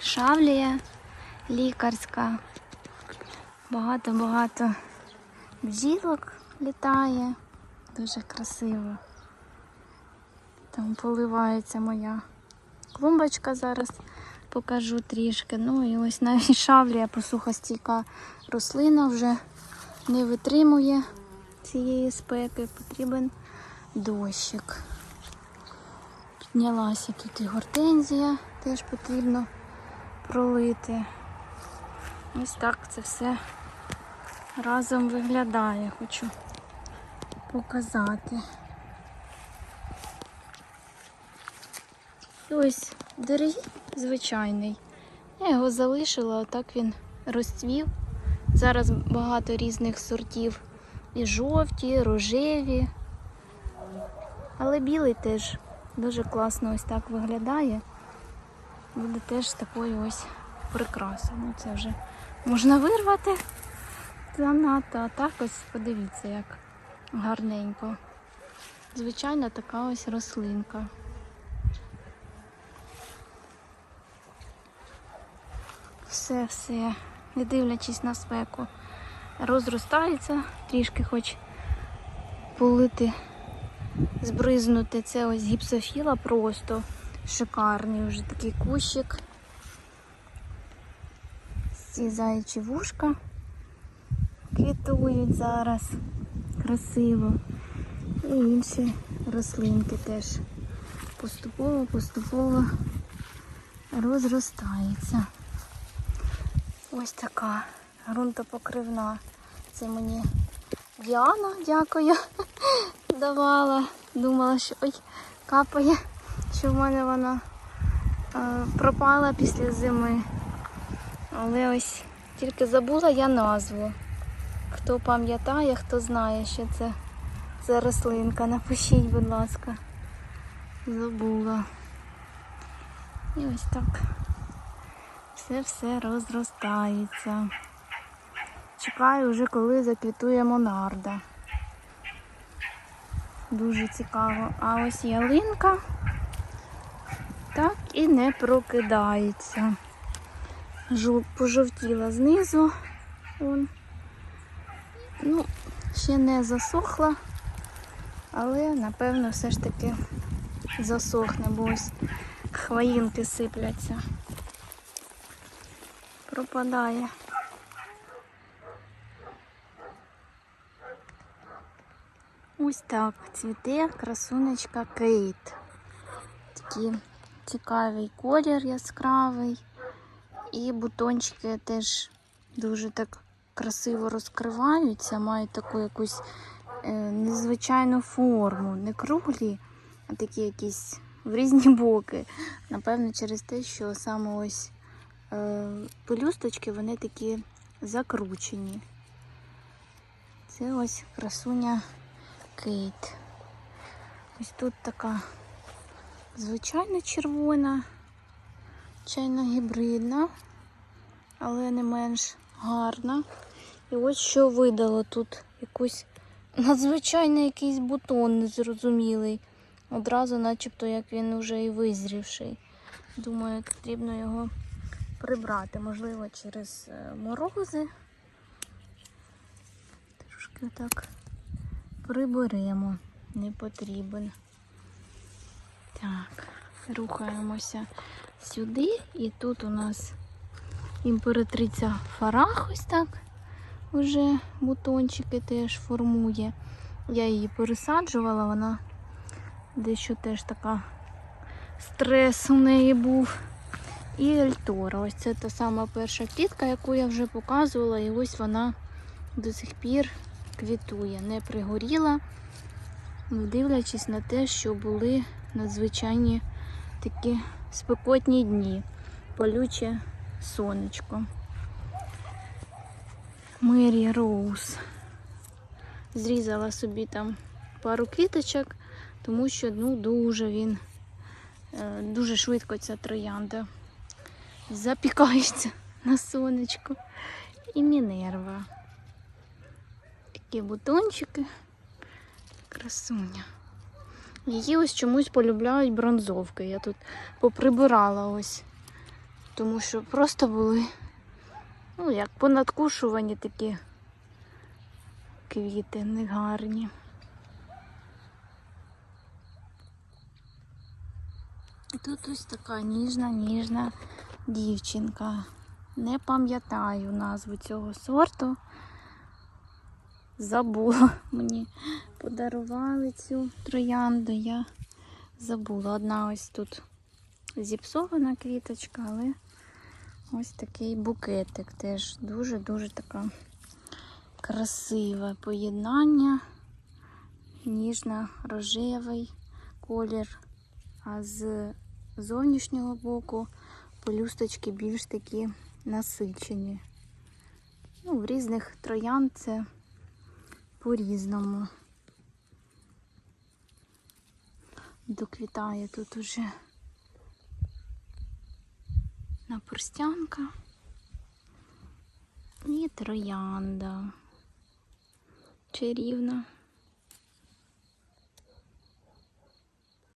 шавлія лікарська. Багато-багато бджілок літає. Дуже красиво. Там поливається моя клумбочка зараз покажу трішки. Ну і ось навіть шавлія посухостійка рослина вже не витримує цієї спеки, потрібен дощик. Піднялася тут і гортензія, теж потрібно пролити. Ось так це все разом виглядає, хочу показати. Ось дорогі звичайний. Я його залишила, отак він розцвів. Зараз багато різних сортів. І жовті, і рожеві. Але білий теж дуже класно ось так виглядає. Буде теж такою ось прикрасою. Ну це вже можна вирвати занадто, а так ось подивіться, як гарненько. Звичайно, така ось рослинка. Все, все, не дивлячись на спеку, розростається, трішки хоч полити, збризнути. Це ось гіпсофіла просто шикарний вже такий кущик. Ці заячі вушка квітують зараз красиво. І інші рослинки теж поступово-поступово розростаються. Ось така ґрунтопокривна. Це мені Діана, дякую, давала. Думала, що ой, капає, що в мене вона е, пропала після зими. Але ось тільки забула я назву. Хто пам'ятає, хто знає, що це за рослинка, напишіть, будь ласка. Забула. І ось так все-все розростається. Чекаю вже, коли заквітує монарда. Дуже цікаво. А ось ялинка так і не прокидається. Жу- Пожовтіла знизу. Вон. Ну, ще не засохла, але напевно все ж таки засохне, бо ось хвоїнки сипляться. Пропадає. Ось так цвіте красунечка Кейт. Такий цікавий колір яскравий. І бутончики теж дуже так красиво розкриваються, мають таку якусь е, незвичайну форму. Не круглі, а такі якісь в різні боки. Напевно, через те, що саме ось е, пелюсточки вони такі закручені. Це ось красуня Кейт. Ось тут така звичайна червона, чайно гібридна, але не менш гарна. І ось що видало тут якусь надзвичайний якийсь бутон незрозумілий. Одразу, начебто, як він вже і визрівший. Думаю, потрібно його прибрати, можливо, через е, морози. Трошки так приберемо, не потрібен. Так, рухаємося сюди, і тут у нас імператриця Фарах ось так вже бутончики теж формує. Я її пересаджувала, вона дещо теж така стрес у неї був. І Ельтора. Ось це та сама перша квітка, яку я вже показувала, і ось вона до сих пір квітує, не пригоріла, дивлячись на те, що були надзвичайні такі спекотні дні, полюче сонечко. Мері Роуз. Зрізала собі там пару квіточок, тому що ну, дуже він, е, дуже швидко ця троянда запікається на сонечко. І Мінерва. Такі бутончики. Красуня. Її ось чомусь полюбляють бронзовки. Я тут поприбирала ось тому що просто були, ну, як понадкушувані такі квіти негарні. І тут ось така ніжна, ніжна дівчинка. Не пам'ятаю назву цього сорту. Забула. Мені подарували цю троянду. Я забула. Одна ось тут зіпсована квіточка, але ось такий букетик теж дуже-дуже така красиве поєднання. Ніжно-рожевий колір, а з зовнішнього боку пелюсточки більш такі насичені. Ну, в різних троян це по-різному. Доквітає тут уже напорстянка і троянда. Чарівна.